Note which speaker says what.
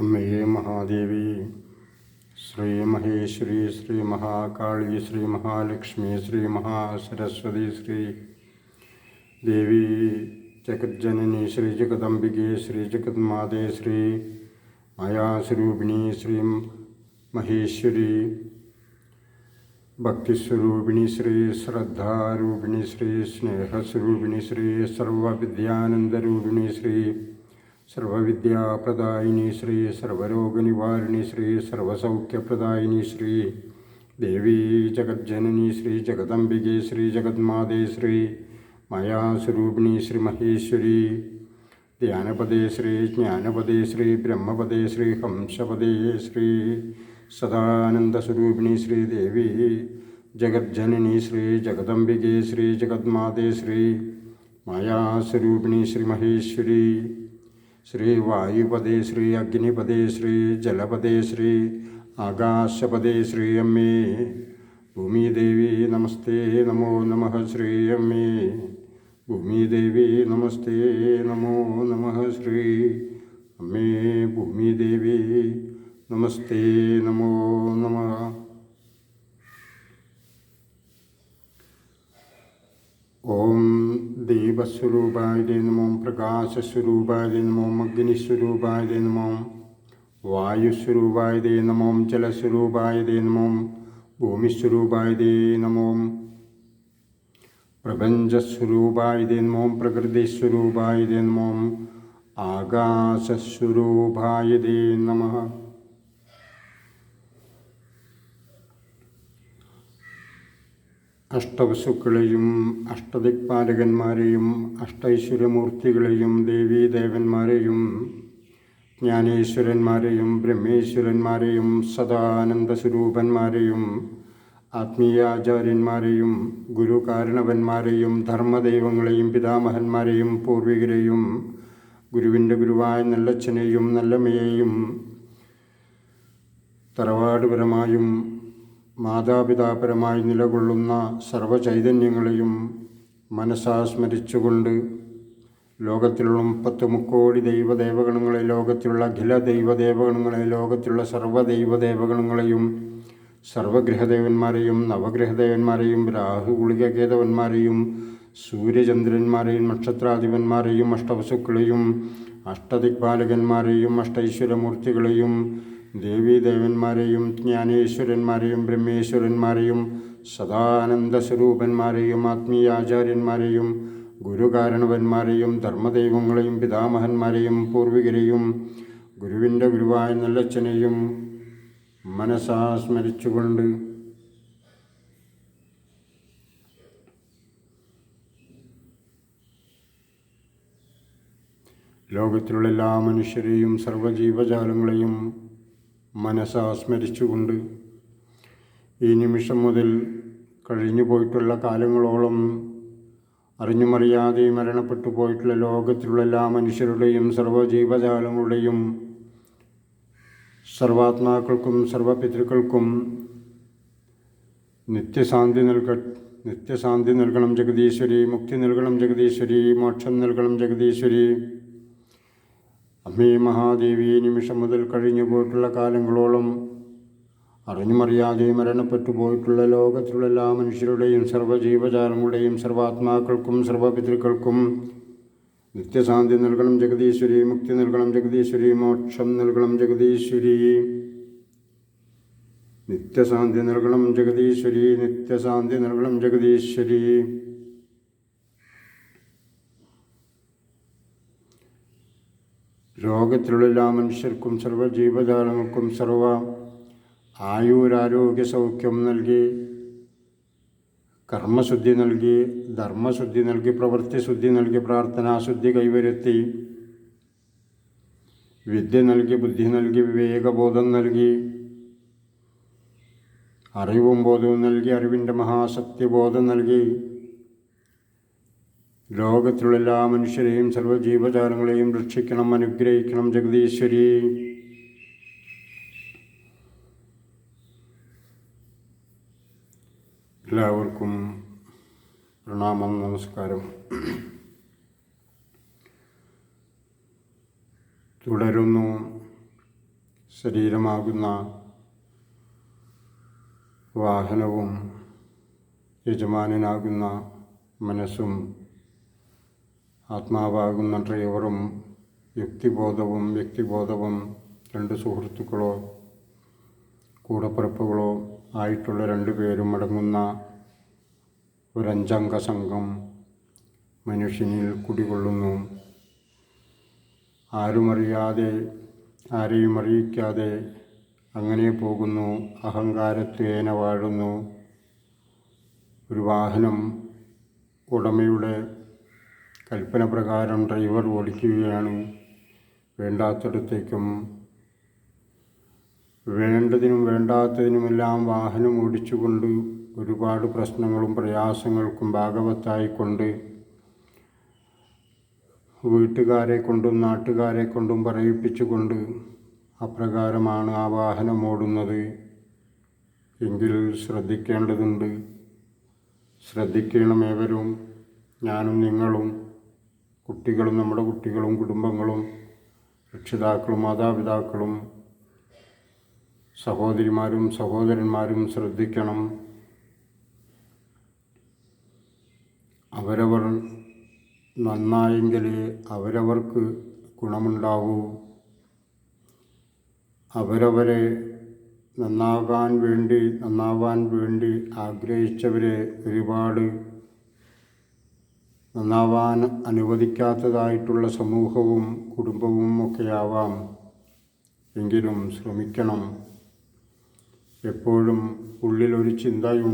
Speaker 1: अम्बे महादेवी श्री महेश्वरी श्री महाकाली श्री महालक्ष्मी श्री महासरस्वती श्री देवी जगज्जननी, श्री जगदंबिके श्री जगन्माते, श्री माया स्वरूपिणी श्री महेश्वरी भक्ति स्वरूपिणी श्री श्रद्धारूपिणी, श्री स्नेह स्वरूपिणी श्री सर्व श्री सर्वविद्याप्रदायिनी श्री, सर्वरोगनिवारिणी श्री, सर्वसौख्यप्रदायिनी श्री, देवी जगज्जननी श्री जगदंबिके श्री, जगन्मादे श्री माया स्वरूपिणी श्री महेश्वरी ध्यानपदे श्री, ज्ञानपदे श्री, ब्रह्मपदे श्री, हंसपदे श्री, सदानन्दस्वरूपिणी श्रीदेवी जगज्जननी श्री, जगदम्बिके श्री जगन्माते श्री, मायास्वरूपिणी श्रीमहेश्वरी ಶ್ರೀ ವಾಯುಪದೇ ಶ್ರೀ ಅಗ್ನಿಪದೇ ಶ್ರೀ ಜಲಪದೇ ಶ್ರೀ ಆಕಾಶಪದೇ ಶ್ರೀ ಅಮ್ಮೆ ಭೂಮಿದೇವಿ ನಮಸ್ತೆ ನಮೋ ನಮಃ ಶ್ರೀ ಅಮ್ಮೆ ಭೂಮಿದೇವಿ ನಮಸ್ತೆ ನಮೋ ನಮಃ ಶ್ರೀ ಅಮ್ಮೆ ಭೂಮಿದೇವಿ ನಮಸ್ತೆ ನಮೋ ನಮಃ. ಓಂ ദീപസ്വരൂപായ നമോ പ്രകാശസ്വരൂപായ നമോ അഗ്നിസ്വരൂപായ നമോ വായുസ്വരൂപായ നമോ ജലസ്വരൂപായ നമോ ഭൂമിസ്വരൂപായ നമോ പ്രപഞ്ചസ്വരൂപായ നമോ പ്രകൃതിസ്വരൂപായ നമോ ആകാശസ്വരൂപായ നമ അഷ്ടവസുക്കളെയും അഷ്ടദിക്പാലകന്മാരെയും അഷ്ടൈശ്വരമൂർത്തികളെയും ദേവീദേവന്മാരെയും ജ്ഞാനേശ്വരന്മാരെയും ബ്രഹ്മേശ്വരന്മാരെയും സദാനന്ദസ്വരൂപന്മാരെയും ആത്മീയാചാര്യന്മാരെയും ഗുരുകാരണവന്മാരെയും ധർമ്മദൈവങ്ങളെയും പിതാമഹന്മാരെയും പൂർവികരെയും ഗുരുവിന്റെ ഗുരുവായ നല്ലച്ഛനെയും നല്ലമ്മയെയും തറവാടുപരമായും മാതാപിതാപരമായി നിലകൊള്ളുന്ന സർവചൈതന്യങ്ങളെയും മനസ്സാസ്മരിച്ചുകൊണ്ട് ലോകത്തിലുള്ള മുപ്പത്ത് മുക്കോടി ദൈവദേവഗണങ്ങളെ ലോകത്തിലുള്ള അഖില ദൈവദേവഗണങ്ങളെ ലോകത്തിലുള്ള സർവദൈവദേവഗണങ്ങളെയും സർവഗ്രഹദേവന്മാരെയും നവഗ്രഹദേവന്മാരെയും രാഹുഗുളികകേതവന്മാരെയും സൂര്യചന്ദ്രന്മാരെയും നക്ഷത്രാധിപന്മാരെയും അഷ്ടവസുക്കളെയും അഷ്ടദിക്പാലകന്മാരെയും അഷ്ടൈശ്വരമൂർത്തികളെയും ദേവീദേവന്മാരെയും ജ്ഞാനേശ്വരന്മാരെയും ബ്രഹ്മേശ്വരന്മാരെയും സദാനന്ദ സ്വരൂപന്മാരെയും ആത്മീയാചാര്യന്മാരെയും ഗുരുകാരണവന്മാരെയും ധർമ്മദൈവങ്ങളെയും പിതാമഹന്മാരെയും പൂർവികരെയും ഗുരുവിന്റെ ഗുരുവായ നല്ലച്ഛനെയും മനസാ സ്മരിച്ചുകൊണ്ട് ലോകത്തിലുള്ള എല്ലാ മനുഷ്യരെയും സർവജീവജാലങ്ങളെയും മനസ്സാ സ്മരിച്ചുകൊണ്ട് ഈ നിമിഷം മുതൽ കഴിഞ്ഞു പോയിട്ടുള്ള കാലങ്ങളോളം അറിഞ്ഞുമറിയാതെ മരണപ്പെട്ടു പോയിട്ടുള്ള ലോകത്തിലുള്ള എല്ലാ മനുഷ്യരുടെയും സർവജീവജാലങ്ങളുടെയും സർവാത്മാക്കൾക്കും സർവപിതൃക്കൾക്കും നിത്യശാന്തി നൽക നിത്യശാന്തി നൽകണം ജഗദീശ്വരി മുക്തി നൽകണം ജഗദീശ്വരി മോക്ഷം നൽകണം ജഗദീശ്വരി. അമ്മേ മഹാദേവി നിമിഷം മുതൽ കഴിഞ്ഞു പോയിട്ടുള്ള കാലങ്ങളോളം അറിഞ്ഞുമറിയാതെ മരണപ്പെട്ടു പോയിട്ടുള്ള ലോകത്തിലുള്ള എല്ലാ മനുഷ്യരുടെയും സർവജീവജാലങ്ങളുടെയും സർവാത്മാക്കൾക്കും സർവപിതൃക്കൾക്കും നിത്യശാന്തി നൽകണം ജഗദീശ്വരി മുക്തി നൽകണം ജഗദീശ്വരി മോക്ഷം നൽകണം ജഗദീശ്വരി. നിത്യശാന്തി നൽകണം ജഗദീശ്വരി നിത്യശാന്തി നൽകണം ജഗദീശ്വരി. ലോകത്തിലുള്ള എല്ലാ മനുഷ്യർക്കും സർവജീവജാലങ്ങൾക്കും സർവ ആയുരാരോഗ്യ സൗഖ്യം നൽകി കർമ്മശുദ്ധി നൽകി ധർമ്മശുദ്ധി നൽകി പ്രവൃത്തി ശുദ്ധി നൽകി പ്രാർത്ഥനാശുദ്ധി കൈവരുത്തി വിദ്യ നൽകി ബുദ്ധി നൽകി വിവേകബോധം നൽകി അറിവും ബോധവും നൽകി അറിവിന്റെ മഹാശക്തിബോധം നൽകി ലോകത്തിലുള്ള എല്ലാ മനുഷ്യരെയും സർവജീവജാലങ്ങളെയും രക്ഷിക്കണം അനുഗ്രഹിക്കണം ജഗദീശ്വരി. എല്ലാവർക്കും പ്രണാമം നമസ്കാരം. തുടരുന്നു ശരീരമാകുന്ന വാഹനവും യജമാനനാകുന്ന മനസ്സും ആത്മാവാകുന്ന ഡ്രൈവറും യുക്തിബോധവും വ്യക്തിബോധവും രണ്ട് സുഹൃത്തുക്കളോ കൂടപ്പിറപ്പുകളോ ആയിട്ടുള്ള രണ്ട് പേരും അടങ്ങുന്ന ഒരഞ്ചംഗ സംഘം മനുഷ്യനിൽ കുടികൊള്ളുന്നു. ആരുമറിയാതെ ആരെയും അറിയിക്കാതെ അങ്ങനെ പോകുന്നു. അഹങ്കാരത്വേന വാഴുന്നു. ഒരു വാഹനം ഉടമയുടെ കൽപ്പന പ്രകാരം ഡ്രൈവർ ഓടിക്കുകയാണ്. വേണ്ടാത്തിടത്തേക്കും. വേണ്ടതിനും വേണ്ടാത്തതിനുമെല്ലാം വാഹനം ഓടിച്ചുകൊണ്ട് ഒരുപാട് പ്രശ്നങ്ങളും പ്രയാസങ്ങൾക്കും ഭാഗവത്തായിക്കൊണ്ട് വീട്ടുകാരെ കൊണ്ടും നാട്ടുകാരെ കൊണ്ടും പറയിപ്പിച്ചുകൊണ്ട് അപ്രകാരമാണ് ആ വാഹനം ഓടുന്നത്. എങ്കിൽ ശ്രദ്ധിക്കേണ്ടതുണ്ട്. ശ്രദ്ധിക്കണം ഏവരും ഞാനും നിങ്ങളും. കുട്ടികളും നമ്മുടെ കുട്ടികളും കുടുംബങ്ങളും രക്ഷിതാക്കളും മാതാപിതാക്കളും സഹോദരിമാരും സഹോദരന്മാരും ശ്രദ്ധിക്കണം. അവരവർ നന്നായെങ്കിലേ അവരവർക്ക് ഗുണമുണ്ടാവൂ. അവരവരെ നന്നാകാൻ വേണ്ടി നന്നാവാൻ വേണ്ടി ആഗ്രഹിച്ചവരെ ഒരുപാട് നന്നാവാൻ അനുവദിക്കാത്തതായിട്ടുള്ള സമൂഹവും കുടുംബവും ഒക്കെയാവാം. എങ്കിലും ശ്രമിക്കണം. എപ്പോഴും ഉള്ളിലൊരു ചിന്തയുണ്ട്.